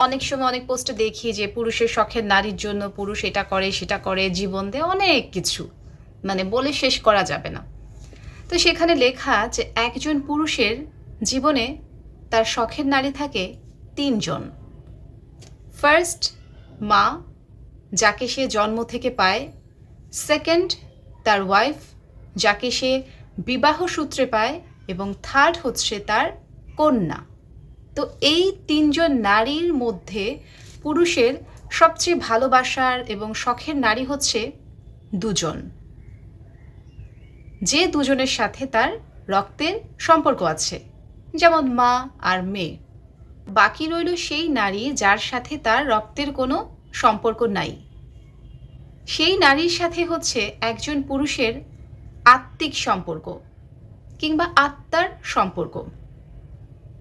অনেক সময় অনেক পোস্টে দেখি যে পুরুষের শখের নারীর জন্য পুরুষ এটা করে, সেটা করে, জীবন দেয় অনেক কিছু। মানে বলে শেষ করা যাবে না। তো সেখানে লেখা যে একজন পুরুষের জীবনে তার শখের নারী থাকে তিনজন। ফার্স্ট মা, যাকে সে জন্ম থেকে পায়। সেকেন্ড তার ওয়াইফ যাকে সে বিবাহ সূত্রে পায়। এবং থার্ড হচ্ছে তার কন্যা। তো এই তিনজন নারীর মধ্যে পুরুষের সবচেয়ে ভালোবাসার এবং শখের নারী হচ্ছে দুজন। যে দুজনের সাথে তার রক্তের সম্পর্ক আছে, যেমন মা আর মেয়ে। বাকি রইল সেই নারী যার সাথে তার রক্তের কোনো সম্পর্ক নাই। সেই নারীর সাথে হচ্ছে একজন পুরুষের আত্মিক সম্পর্ক কিংবা আত্মার সম্পর্ক।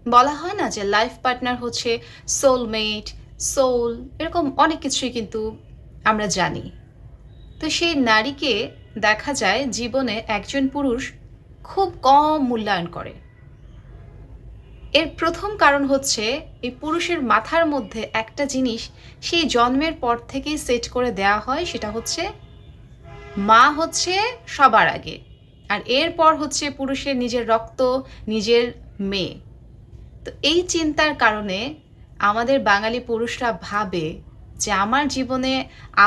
বলা হয় না যে লাইফ পার্টনার হচ্ছে সোলমেট সোল এরকম অনেক কিছুই কিন্তু আমরা জানি। তো সেই নারীকে দেখা যায় জীবনে একজন পুরুষ খুব কম মূল্যায়ন করে। এর প্রথম কারণ হচ্ছে এই পুরুষের মাথার মধ্যে একটা জিনিস সেই জন্মের পর থেকেই সেট করে দেয়া হয়, সেটা হচ্ছে মা হচ্ছে সবার আগে। আর এরপর হচ্ছে পুরুষের নিজের রক্ত, নিজের মেয়ে। তো এই চিন্তার কারণে আমাদের বাঙালি পুরুষরা ভাবে যে আমার জীবনে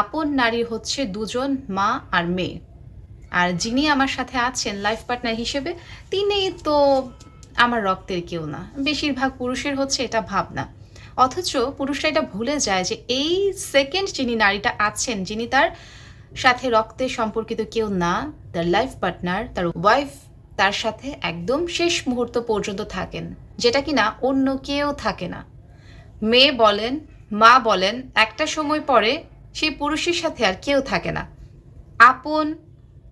আপন নারী হচ্ছে দুজন মা আর মেয়ে। আর যিনি আমার সাথে আছেন লাইফ পার্টনার হিসেবে তিনি তো আমার রক্তের কেউ না। বেশিরভাগ পুরুষের হচ্ছে এটা ভাবনা। অথচ পুরুষরা এটা ভুলে যায় যে এই সেকেন্ড যিনি নারীটা আছেন, যিনি তার সাথে রক্তে সম্পর্কিত কেউ না, তার লাইফ পার্টনার তার ওয়াইফ তার সাথে একদম শেষ মুহূর্ত পর্যন্ত থাকেন, যেটা কিনা অন্য কেউ থাকে না। মেয়ে বলেন, মা বলেন, একটা সময় পরে সেই পুরুষের সাথে আর কেউ থাকে না। আপন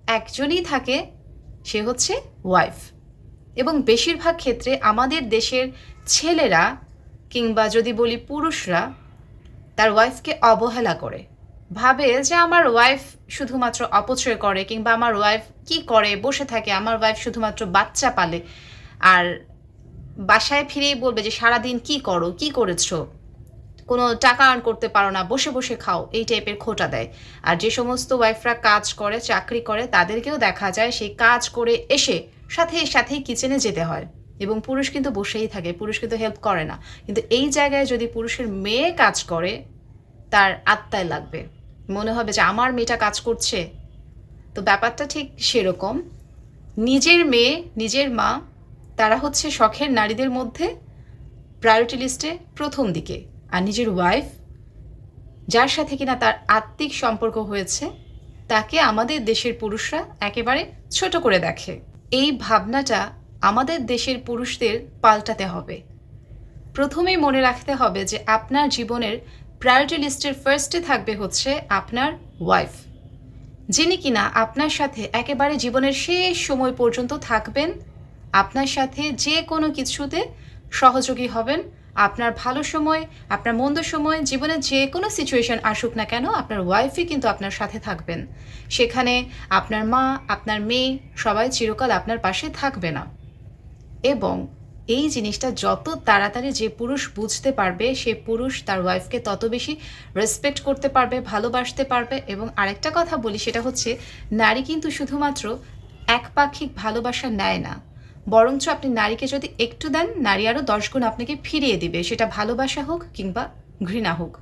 একজনই থাকে, সে হচ্ছে ওয়াইফ এবং বেশিরভাগ ক্ষেত্রে আমাদের দেশের ছেলেরা কিংবা যদি বলি পুরুষরা, তার ওয়াইফকে অবহেলা করে। ভাবে যে আমার ওয়াইফ শুধুমাত্র অপচয় করে কিংবা আমার ওয়াইফ কি করে, বসে থাকে, আমার ওয়াইফ শুধুমাত্র বাচ্চা পালে। আর বাসায় ফিরেই বলবে যে, সারাদিন কি করো? কি করেছ? কোনো টাকা আর্ন করতে পারো না, বসে বসে খাও। এই টাইপের খোটা দেয়। আর যে সমস্ত ওয়াইফরা কাজ করে, চাকরি করে, তাদেরকেও দেখা যায় সেই কাজ করে এসে সাথে সাথেই কিচেনে যেতে হয়। এবং পুরুষ কিন্তু বসেই থাকে, পুরুষ কিন্তু হেল্প করে না। কিন্তু এই জায়গায় যদি পুরুষের মেয়ে কাজ করে, তার আত্মায় লাগবে। মনে হবে যে আমার মেয়েটা কাজ করছে। তো ব্যাপারটা ঠিক সেরকম। নিজের মেয়ে, নিজের মা, তারা হচ্ছে শখের নারীদের মধ্যে প্রায়োরিটি লিস্টে প্রথম দিকে। আর নিজের ওয়াইফ যার সাথে কিনা তার আত্মিক সম্পর্ক হয়েছে, তাকে আমাদের দেশের পুরুষরা একেবারে ছোট করে দেখে। এই ভাবনাটা আমাদের দেশের পুরুষদের পাল্টাতে হবে। প্রথমেই মনে রাখতে হবে যে আপনার জীবনের প্রায়োরিটি লিস্টের ফার্স্টে থাকবে হচ্ছে আপনার ওয়াইফ যিনি কিনা আপনার সাথে একেবারে জীবনের শেষ সময় পর্যন্ত থাকবেন, আপনার সাথে যে কোনো কিছুতে সহযোগী হবেন, আপনার ভালো সময়, আপনার মন্দ সময়, জীবনে যে কোনো সিচুয়েশন আসুক না কেন আপনার ওয়াইফই কিন্তু আপনার সাথে থাকবেন। সেখানে আপনার মা, আপনার মেয়ে সবাই চিরকাল আপনার পাশে থাকবে না। এবং এই জিনিসটা যত তাড়াতাড়ি যে পুরুষ বুঝতে পারবে, সে পুরুষ তার ওয়াইফকে তত বেশি রেসপেক্ট করতে পারবে, ভালোবাসতে পারবে এবং আরেকটা কথা বলি, সেটা হচ্ছে নারী কিন্তু শুধুমাত্র একপাক্ষিক ভালোবাসা নেয় না। বরঞ্চ আপনি নারীকে যদি একটু দেন, নারী আরও দশ গুণ আপনাকে ফিরিয়ে দিবে। সেটা ভালোবাসা হোক কিংবা ঘৃণা হোক।